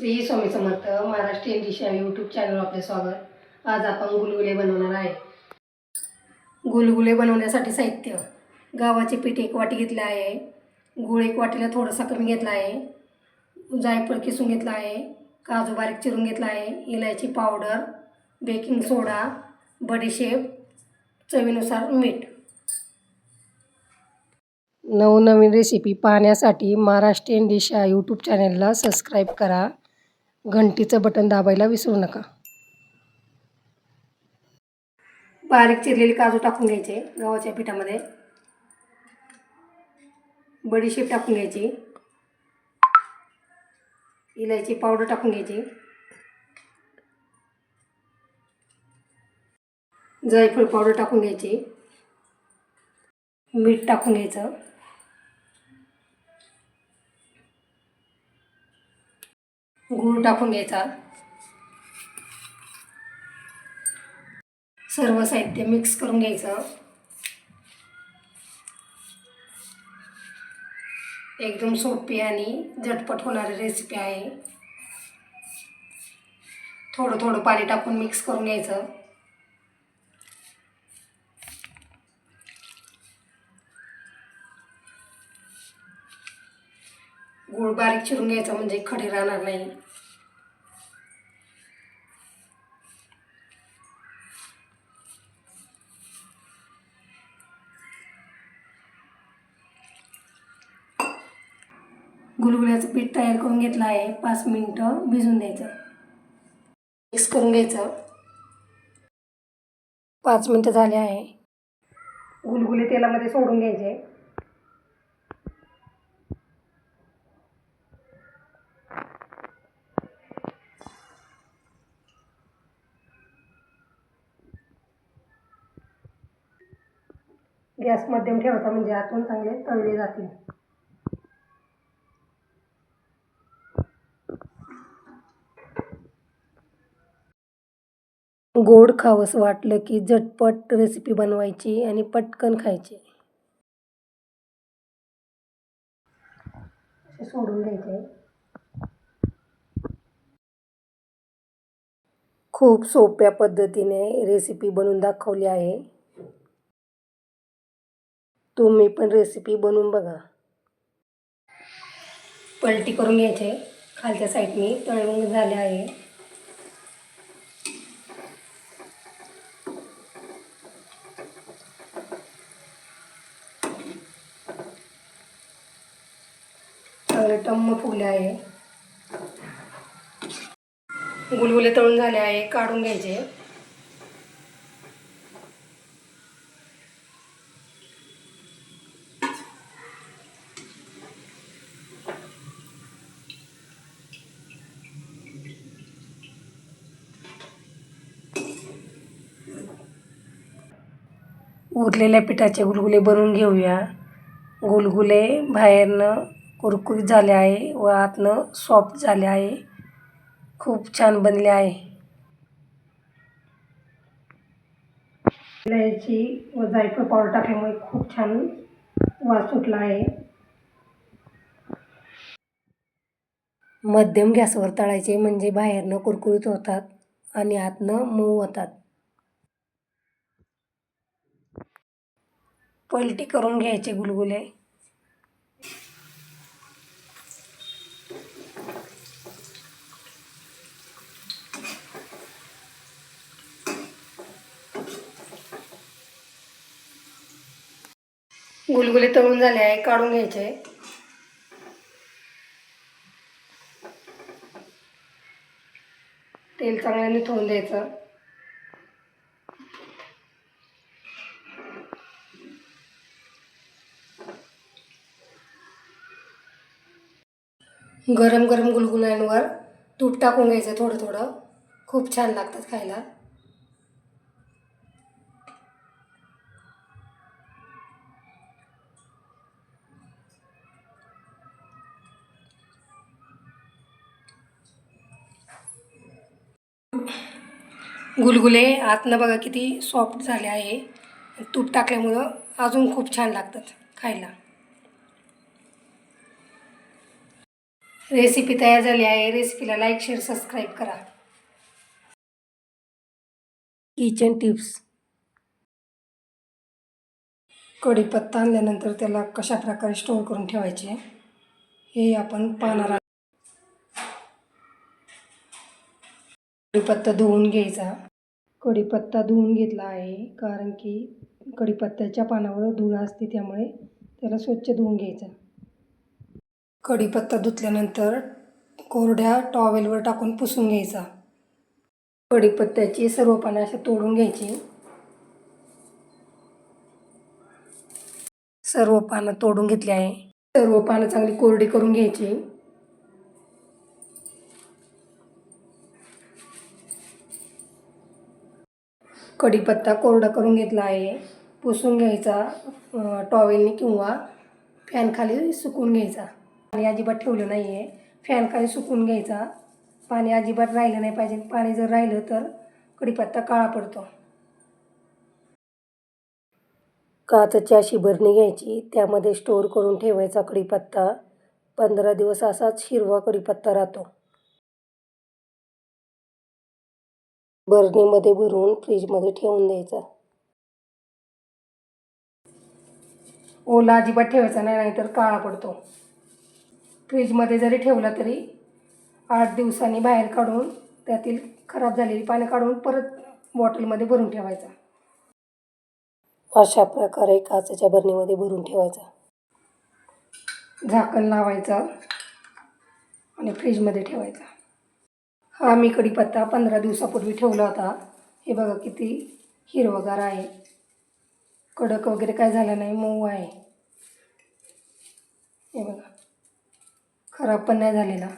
Shri Swami Samarth Maharashtrian dish YouTube चॅनलवर आपले स्वागत. आज आपण गुलगुले बनवणार आहे. गुलगुले बनवण्यासाठी साहित्य. गावाचे पीठ एक वाटी घेतलं आहे. गुळ एक वाटीला थोडासा कमी घेतला आहे. जायफळ किसून घेतला आहे. काजू बारीक चिरून घेतला आहे. इलायची पावडर बेकिंग सोडा बडीशेप चवीनुसार मीठ. नवनवीन रेसिपी पाहण्यासाठी महाराष्ट्रीयन डिश या यूट्यूब चॅनलला सबस्क्राईब करा. घंटीचं बटन दाबायला विसरू नका. बारीक चिरलेले काजू टाकून घ्यायचे गव्हाच्या पिठामध्ये. बडीशेप टाकून घ्यायची. इलायची पावडर टाकून घ्यायची. जायफळ पावडर टाकून घ्यायची. मीठ टाकून घ्यायचं. गूळ टाकून घ्यायचा. सर्व साहित्य मिक्स करून घ्यायचं. एकदम सोपी आणि झटपट होणारी रेसिपी आहे. थोडं थोडं पाणी टाकून मिक्स करून घ्यायचं. गूळ बारीक चिरून घ्यायचा म्हणजे खडे राहणार नाही. गुलगुल्याचं पीठ तयार करून घेतलं आहे. पाच मिनटं भिजून द्यायचं. मिक्स करून घ्यायचं. पाच मिनटं झाले आहे. गुलगुले तेलामध्ये सोडून घ्यायचे. गॅस मध्यम ठेवायचा म्हणजे आतून चांगले तळले जातील. गोड खावंस वाटलं की झटपट रेसिपी बनवायची आणि पटकन खायची. सोडून द्यायचे. खूप सोप्या पद्धतीने रेसिपी बनवून दाखवली आहे. तुम्ही पण रेसिपी बनवून बघा. पलटी करून घ्यायचे. खालच्या साईडने तळून झाले आहे. चांगले टम्म फुगले आहे. गुलगुले तळून झाले आहे. काढून घ्यायचे. उरलेल्या पिठाचे गुलगुले बनवून घेऊया. गुलगुले बाहेरनं कुरकुरीत झाले आहे व आतनं सॉफ्ट झाले आहे. खूप छान बनले आहे. इलायची व जायफळ पावडर टाकल्यामुळे खूप छान वास सुटला आहे. मध्यम गॅसवर तळायचे म्हणजे बाहेरनं कुरकुरीत होतात आणि आतनं मऊ होतात. पलटी करून घ्यायचे गुलगुले. गुलगुले तळून झाले आहे काढून घ्यायचे. तेल चांगल्याने थोडून द्यायचं. गरम गरम गुलगुल्यांवर तूप टाकून घ्यायचं थोडं थोडं. खूप छान लागतात खायला. गुलगुले आतनं बघा किती सॉफ्ट झाले आहे. तूप टाकल्यामुळं अजून खूप छान लागतात खायला. रेसिपी तयार झाली आहे. रेसिपीला लाईक शेअर सबस्क्राईब करा. किचन टिप्स कढीपत्ता आणल्यानंतर त्याला कशा प्रकारे स्टोअर करून ठेवायचे हे आपण पाहणार आहोत. कढीपत्ता धुवून घ्यायचा. कढीपत्ता धुवून घेतला आहे कारण की कढीपत्त्याच्या पानावर धूळ असते त्यामुळे त्याला स्वच्छ धुवून घ्यायचा. कढीपत्ता धुतल्यानंतर कोरड्या टॉवेलवर टाकून पुसून घ्यायचा. कढीपत्त्याची सर्व पानं अशी तोडून घ्यायची. सर्व पानं तोडून घेतली आहे. सर्व पानं चांगली कोरडी करून घ्यायची. कढीपत्ता कोरडा करून घेतला आहे. पुसून घ्यायचा टॉवेलने टॉवेलनी किंवा फॅनखाली सुकून घ्यायचा. पाणी अजिबात ठेवलं नाही आहे फॅन काही सुकून घ्यायचा. पाणी अजिबात राहिलं नाही पाहिजे. पाणी जर राहिलं तर कढीपत्ता काळा पडतो. काचची अशी बरणी घ्यायची. त्यामध्ये स्टोअर करून ठेवायचा कढीपत्ता पंधरा दिवस असाच हिरवा कढीपत्ता राहतो. बरणीमध्ये भरून फ्रीजमध्ये ठेवून द्यायचा. ओला अजिबात ठेवायचा नाही नाहीतर काळा पडतो. फ्रीजमध्ये जरी ठेवलं तरी आठ दिवसांनी बाहेर काढून त्यातील खराब झालेली पाणी काढून परत बॉटलमध्ये भरून ठेवायचा. अशा प्रकारे काचेच्या बरणीमध्ये भरून ठेवायचा. झाकण लावायचं आणि फ्रीजमध्ये ठेवायचा. हा मी कढीपत्ता पंधरा दिवसापूर्वी ठेवला होता. हे बघा किती हिरवगार आहे. कडक वगैरे काय झालं नाही मऊ आहे. हे बघा. खराब पण नाही झालेला